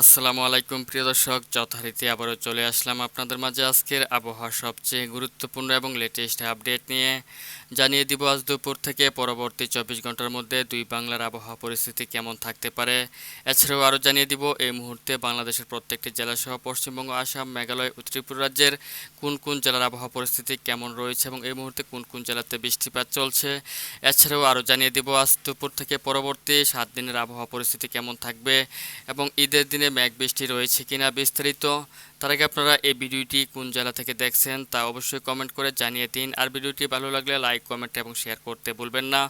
আসসালামু আলাইকুম, প্রিয় দর্শক। যথারীতি আবারও চলে আসলাম আপনাদের মাঝে আজকের আবহাওয়া সবচেয়ে গুরুত্বপূর্ণ এবং লেটেস্ট আপডেট নিয়ে। জানিয়ে দিব, আজ দুপুর থেকে পরবর্তী চব্বিশ ঘণ্টার মধ্যে দুই বাংলার আবহাওয়া পরিস্থিতি কেমন থাকতে পারে, এছাড়াও আরও জানিয়ে দিব, এই মুহূর্তে বাংলাদেশের প্রত্যেকটি জেলাসহ পশ্চিমবঙ্গ, আসাম, মেঘালয় ও ত্রিপুরা রাজ্যের কোন কোন জেলার আবহাওয়া পরিস্থিতি কেমন রয়েছে এবং এই মুহূর্তে কোন কোন জেলাতে বৃষ্টিপাত চলছে, এছাড়াও আরও জানিয়ে দিব, আজ দুপুর থেকে পরবর্তী সাত দিনের আবহাওয়া পরিস্থিতি কেমন থাকবে এবং ঈদের দিনে মেঘ বৃষ্টি রয়েছে কিনা বিস্তারিত তার আগে আপনারা এই ভিডিওটি কোন জেলা থেকে দেখছেন তা অবশ্যই কমেন্ট করে জানিয়ে দিন। আর ভিডিওটি ভালো লাগলে লাইক কমেন্ট এবং শেয়ার করতে ভুলবেন না।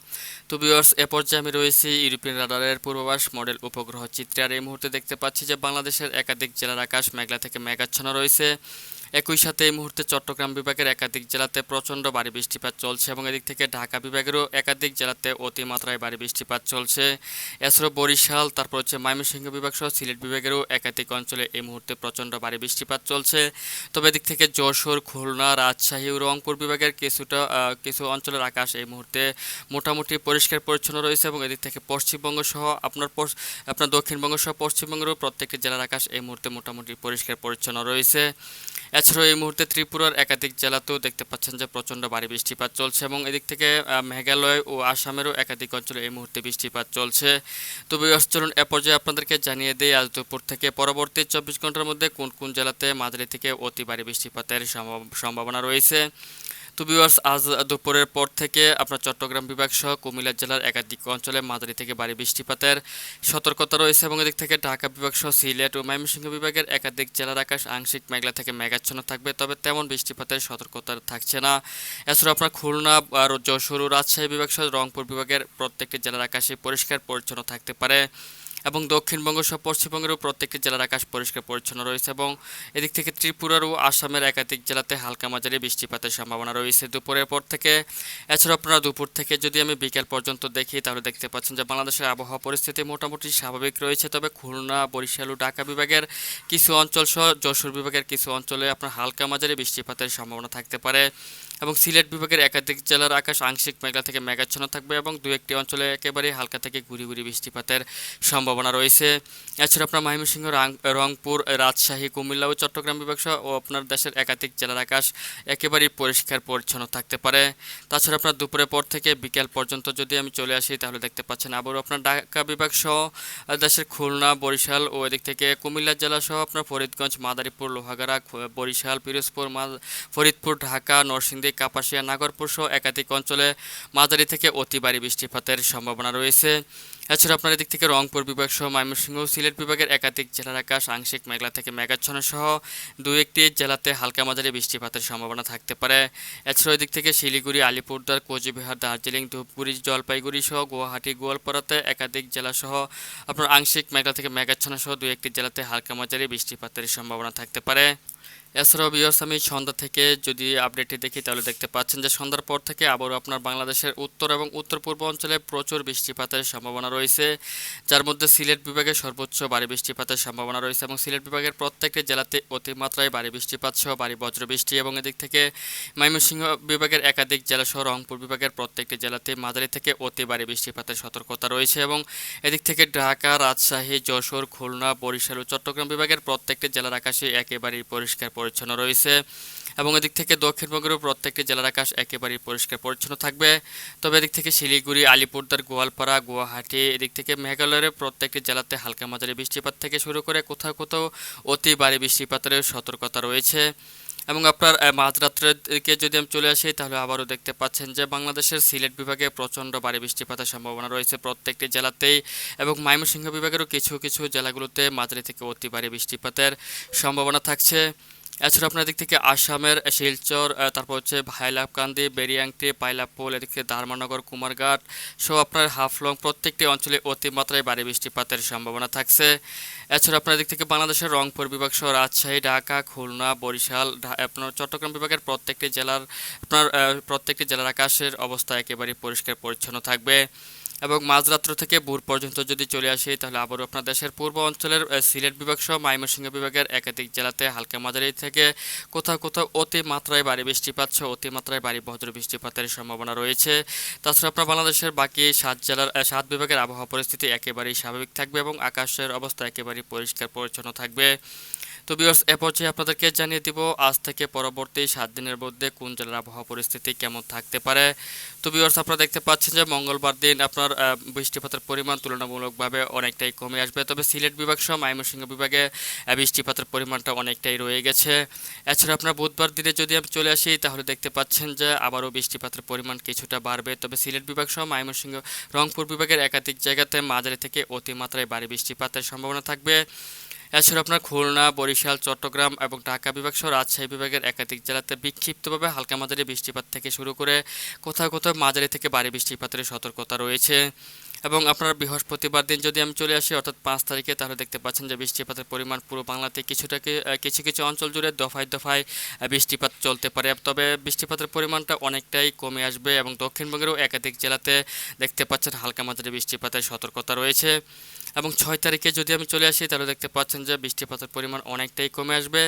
তো ভিউয়ার্স এ পর্যায়ে আমি রয়েছি ইউরোপিয়ান রাডারের পূর্বাভাস মডেল উপগ্রহ চিত্রে। আর এই মুহূর্তে দেখতে পাচ্ছি যে বাংলাদেশের একাধিক জেলার আকাশ মেঘলা থেকে মেঘাচ্ছন্ন রয়েছে। একই সাথে এই মুহূর্তে চট্টগ্রাম বিভাগের একাধিক জেলাতে প্রচণ্ড ভারী বৃষ্টিপাত চলছে এবং এদিক থেকে ঢাকা বিভাগেরও একাধিক জেলাতে অতিমাত্রায় ভারী বৃষ্টিপাত চলছে। এছাড়াও বরিশাল, তারপর হচ্ছে ময়মনসিংহ বিভাগ সহ সিলেট বিভাগেরও একাধিক অঞ্চলে এই মুহূর্তে প্রচণ্ড ভারী বৃষ্টিপাত চলছে। তবে এদিক থেকে যশোর, খুলনা, রাজশাহী ও রংপুর বিভাগের কিছুটা কিছু অঞ্চলের আকাশ এই মুহূর্তে মোটামুটি পরিষ্কার পরিচ্ছন্ন রয়েছে এবং এদিক থেকে পশ্চিমবঙ্গ সহ আপনার আপনার দক্ষিণবঙ্গ সহ পশ্চিমবঙ্গেরও প্রত্যেকটি জেলার আকাশ এই মুহূর্তে মোটামুটি পরিষ্কার পরিচ্ছন্ন রয়েছে। এছাড়াও এই মুহূর্তে ত্রিপুরার একাধিক জেলাতেও দেখতে পাচ্ছেন যে প্রচণ্ড ভারী বৃষ্টিপাত চলছে এবং এদিক থেকে মেঘালয় ও আসামেরও একাধিক অঞ্চলে এই মুহূর্তে বৃষ্টিপাত চলছে। তো চলুন এ পর্যায়ে আপনাদেরকে জানিয়ে দেয় আজ দুপুর থেকে পরবর্তী চব্বিশ ঘণ্টার মধ্যে কোন কোন জেলাতে মাঝারি থেকে অতি ভারী বৃষ্টিপাতের সম্ভাব- সম্ভাবনা রয়েছে। তো ভিউয়ার্স আজ দুপুরের পর থেকে আপনার চট্টগ্রাম বিভাগ সহ কুমিল্লা জেলার একাধিক অঞ্চলে মাঝারি থেকে ভারী বৃষ্টিপাতের সতর্কতা রয়েছে এবং এদিক থেকে ঢাকা বিভাগ সহ সিলেট ও ময়মনসিংহ বিভাগের একাধিক জেলার আকাশ আংশিক মেঘলা থেকে মেঘাচ্ছন্ন থাকবে, তবে তেমন বৃষ্টিপাতের সতর্কতা থাকছে না। এছাড়া আপনার খুলনা আর যশোর ও রাজশাহী বিভাগ সহ রংপুর বিভাগের প্রত্যেকটি জেলার আকাশে পরিষ্কার পরিচ্ছন্ন থাকতে পারে। এবং দক্ষিণবঙ্গ সহ পশ্চিমবঙ্গেরও প্রত্যেকটি জেলার আকাশ পরিষ্কার পরিচ্ছন্ন রয়েছে এবং এদিক থেকে ত্রিপুরার ও আসামের একাধিক জেলাতে হালকা মাঝারি বৃষ্টিপাতের সম্ভাবনা রয়েছে। দুপুরের পর থেকে এছাড়া আপনারা দুপুর থেকে যদি আমি বিকেল পর্যন্ত দেখি, তাহলে দেখতে পাচ্ছেন যে বাংলাদেশের আবহাওয়া পরিস্থিতি মোটামুটি স্বাভাবিক রয়েছে। তবে খুলনা, বরিশাল ও ঢাকা বিভাগের কিছু অঞ্চল সহ যশোর বিভাগের কিছু অঞ্চলে আপনার হালকা মাঝারি বৃষ্টিপাতের সম্ভাবনা থাকতে পারে। এবং সিলেট বিভাগের একাধিক জেলার আকাশ আংশিক মেঘলা থেকে মেঘাচ্ছন্ন থাকবে এবং দু একটি অঞ্চলে একেবারে হালকা থেকে গুড়ি গুড়ি বৃষ্টিপাতের সম্ভাবনা রয়েছে। এছাড়া আপনার ময়মনসিংহ, রাং- রংপুর, রাজশাহী, কুমিল্লা ও চট্টগ্রাম বিভাগ সহ ও আপনার দেশের একাধিক জেলার আকাশ একেবারেই পরিষ্কার পরিচ্ছন্ন থাকতে পারে। তাছাড়া আপনার দুপুরের পর থেকে বিকেল পর্যন্ত যদি আমি চলে আসি, তাহলে দেখতে পাচ্ছেন আবারও আপনার ঢাকা বিভাগ সহ দেশের খুলনা, বরিশাল ও এদিক থেকে কুমিল্লা জেলা সহ আপনার ফরিদগঞ্জ, মাদারীপুর, লোহাগাড়া বরিশাল, পিরোজপুর ফরিদপুর, ঢাকা, নরসিংদী কাপাসিয়া নাগরপুর সহ একাধিক অঞ্চলে মাঝারি থেকে অতি ভারী বৃষ্টিপাতের সম্ভাবনা রয়েছে। এছাড়া আপনার এদিক থেকে রংপুর বিভাগ সহ ময়মনসিংহ, সিলেট বিভাগের একাধিক জেলার আকাশ আংশিক মেঘলা থেকে মেঘাচ্ছন্ন সহ দু একটি জেলাতে হালকা মাঝারি বৃষ্টিপাতের সম্ভাবনা থাকতে পারে। এছাড়াও এদিক থেকে শিলিগুড়ি, আলিপুরদুয়ার, কোচবিহার, দার্জিলিং, ধূপগুড়ি, জলপাইগুড়ি সহ গুয়াহাটি, গোয়ালপাড়াতে একাধিক জেলা সহ আপনার আংশিক মেঘলা থেকে মেঘাচ্ছন্ন সহ দু একটি জেলাতে হালকা মাঝারি বৃষ্টিপাতের সম্ভাবনা থাকতে পারে। এছাড়াও বিয়স আমি সন্ধ্যা থেকে যদি আপডেটটি দেখি, তাহলে দেখতে পাচ্ছেন যে সন্ধ্যার পর থেকে আবারও আপনার বাংলাদেশের উত্তর এবং উত্তর পূর্ব অঞ্চলে প্রচুর বৃষ্টিপাতের সম্ভাবনা রয়েছে, যার মধ্যে সিলেট বিভাগে সর্বোচ্চ ভারী বৃষ্টিপাতের সম্ভাবনা রয়েছে এবং সিলেট বিভাগের প্রত্যেকটি জেলাতে অতিমাত্রায় ভারী বৃষ্টিপাত সহ ভারী বজ্রবৃষ্টি এবং এদিক থেকে ময়মনসিংহ বিভাগের একাধিক জেলা সহ রংপুর বিভাগের প্রত্যেকটি জেলাতে মাঝারি থেকে অতি ভারী বৃষ্টিপাতের সতর্কতা রয়েছে এবং এদিক থেকে ঢাকা, রাজশাহী, যশোর, খুলনা, বরিশাল ও চট্টগ্রাম বিভাগের প্রত্যেকটি জেলার আকাশে একেবারেই পরিষ্কার পরিচ্ছন্ন রয়েছে এবং এদিক থেকে দক্ষিণবঙ্গেরও প্রত্যেকটি জেলার আকাশ একেবারেই পরিষ্কার পরিচ্ছন্ন থাকবে। তবে এদিক থেকে শিলিগুড়ি আলিপুরদার গোয়ালপাড়া, গুয়াহাটি, এদিক থেকে মেঘালয়ের প্রত্যেকটি জেলাতে হালকা মাঝারি বৃষ্টিপাত থেকে শুরু করে কোথাও কোথাও অতি ভারী বৃষ্টিপাতের সতর্কতা রয়েছে। এবং আপনার মাঝরাত্রের দিকে যদি আমি চলে আসি, তাহলে আবারও দেখতে পাচ্ছেন যে বাংলাদেশের সিলেট বিভাগে প্রচণ্ড ভারী বৃষ্টিপাতের সম্ভাবনা রয়েছে প্রত্যেকটি জেলাতেই এবং ময়মনসিংহ বিভাগেরও কিছু কিছু জেলাগুলোতে মাঝারি থেকে অতি ভারী বৃষ্টিপাতের সম্ভাবনা থাকছে। এছাড়া আপনার দিক থেকে আসামের শিলচর তারপর হচ্ছে ভাইলাপকান্দি বেরিয়াংটি, পাইলাপোল, এদিক থেকে দারমানগর কুমারঘাট সহ আপনার হাফলং প্রত্যেকটি অঞ্চলে অতিমাত্রায় ভারী বৃষ্টিপাতের সম্ভাবনা থাকছে। এছাড়া আপনার দিক থেকে বাংলাদেশের রংপুর বিভাগ সহ রাজশাহী, ঢাকা, খুলনা, বরিশাল আপনার চট্টগ্রাম বিভাগের প্রত্যেকটি জেলার, আপনার প্রত্যেকটি জেলার আকাশের অবস্থা একেবারে পরিষ্কার পরিচ্ছন্ন থাকবে। এবং মাঝরাত্র থেকে ভোর পর্যন্ত যদি চলে আসি, তাহলে আবারও আপনার দেশের পূর্ব অঞ্চলের সিলেট বিভাগ সহ ময়মনসিংহ বিভাগের একাধিক জেলাতে হালকা মাঝারি থেকে কোথাও কোথাও অতি মাত্রায় ভারী বৃষ্টিপাত সহ অতি মাত্রায় ভারী বজ্র বৃষ্টিপাতের সম্ভাবনা রয়েছে। তাছাড়া আপনার বাংলাদেশের বাকি সাত জেলার সাত বিভাগের আবহাওয়া পরিস্থিতি একেবারেই স্বাভাবিক থাকবে এবং আকাশের অবস্থা একেবারেই পরিষ্কার পরিচ্ছন্ন থাকবে। তো বিয়ার্স এ পর্যায়ে আপনাদেরকে জানিয়ে দিব, আজ থেকে পরবর্তী সাত দিনের মধ্যে কোন জেলার আবহাওয়া পরিস্থিতি কেমন থাকতে পারে। তো বিয়ার্স আপনারা দেখতে পাচ্ছেন যে মঙ্গলবার দিন আপনার বৃষ্টিপাতের পরিমাণ তুলনামূলকভাবে অনেকটাই কমে আসবে। তবে সিলেট বিভাগ সহ ময়মনসিংহ বিভাগে বৃষ্টিপাতের পরিমাণটা অনেকটাই রয়ে গেছে। এছাড়া আপনার বুধবার দিনে যদি আমি চলে আসি, তাহলে দেখতে পাচ্ছেন যে আবারও বৃষ্টিপাতের পরিমাণ কিছুটা বাড়বে। তবে সিলেট বিভাগ সহ ময়মনসিংহ, রংপুর বিভাগের একাধিক জায়গাতে মাঝারি থেকে অতিমাত্রায় ভারী বৃষ্টিপাতের সম্ভাবনা থাকবে। এছাড়া আপনার খুলনা, বরিশাল, চট্টগ্রাম এবং ঢাকা বিভাগ সহ রাজশাহী বিভাগের একাধিক জেলাতে বিক্ষিপ্তভাবে হালকা মাঝারি বৃষ্টিপাত থেকে শুরু করে কোথাও কোথাও মাঝারি থেকে ভারী বৃষ্টিপাতের সতর্কতা রয়েছে। এবং আপনার বৃহস্পতিবার দিন যদি আমি চলে আসি, অর্থাৎ পাঁচ তারিখে, তাহলে দেখতে পাচ্ছেন যে বৃষ্টিপাতের পরিমাণ পুরো বাংলাতে কিছুটাকে কিছু কিছু অঞ্চল জুড়ে দফায় দফায় বৃষ্টিপাত চলতে পারে। তবে বৃষ্টিপাতের পরিমাণটা অনেকটাই কমে আসবে এবং দক্ষিণবঙ্গেরও একাধিক জেলাতে দেখতে পাচ্ছেন হালকা মাঝারি বৃষ্টিপাতের সতর্কতা রয়েছে। এবং ছয় তারিখে যদি আমি চলে আসি, তাহলে দেখতে পাচ্ছেন যে বৃষ্টিপাতের পরিমাণ অনেকটাই কমে আসবে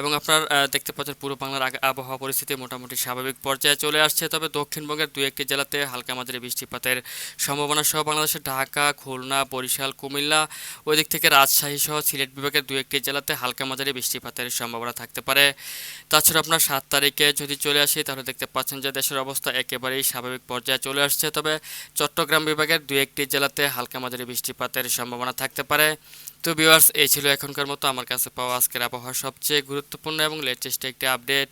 এবং আপনার দেখতে পাচ্ছেন পুরো বাংলার আবহাওয়া পরিস্থিতি মোটামুটি স্বাভাবিক পর্যায়ে চলে আসছে। তবে দক্ষিণবঙ্গের দু একটি জেলাতে হালকা মাঝারি বৃষ্টিপাতের সম্ভাবনা সহ বাংলাদেশের ঢাকা, খুলনা, বরিশাল, কুমিল্লা ওই দিক থেকে রাজশাহী সহ সিলেট বিভাগের দু একটি জেলাতে হালকা মাঝারি বৃষ্টিপাতের সম্ভাবনা থাকতে পারে। তাছাড়া আপনার সাত তারিখে যদি চলে আসি, তাহলে দেখতে পাচ্ছেন যে দেশের অবস্থা একেবারেই স্বাভাবিক পর্যায়ে চলে আসছে। তবে চট্টগ্রাম বিভাগের দু একটি জেলাতে হালকা মাঝারি বৃষ্টিপাতের সম্ভাবনা থাকতে পারে। তো ভিউয়ার্স এই ছিল এখনকার মতো। আমার কাছে পাওয়া আজকের আবহাওয়ার সবচেয়ে গুরুত্বপূর্ণ এবং লেটেস্ট একটি আপডেট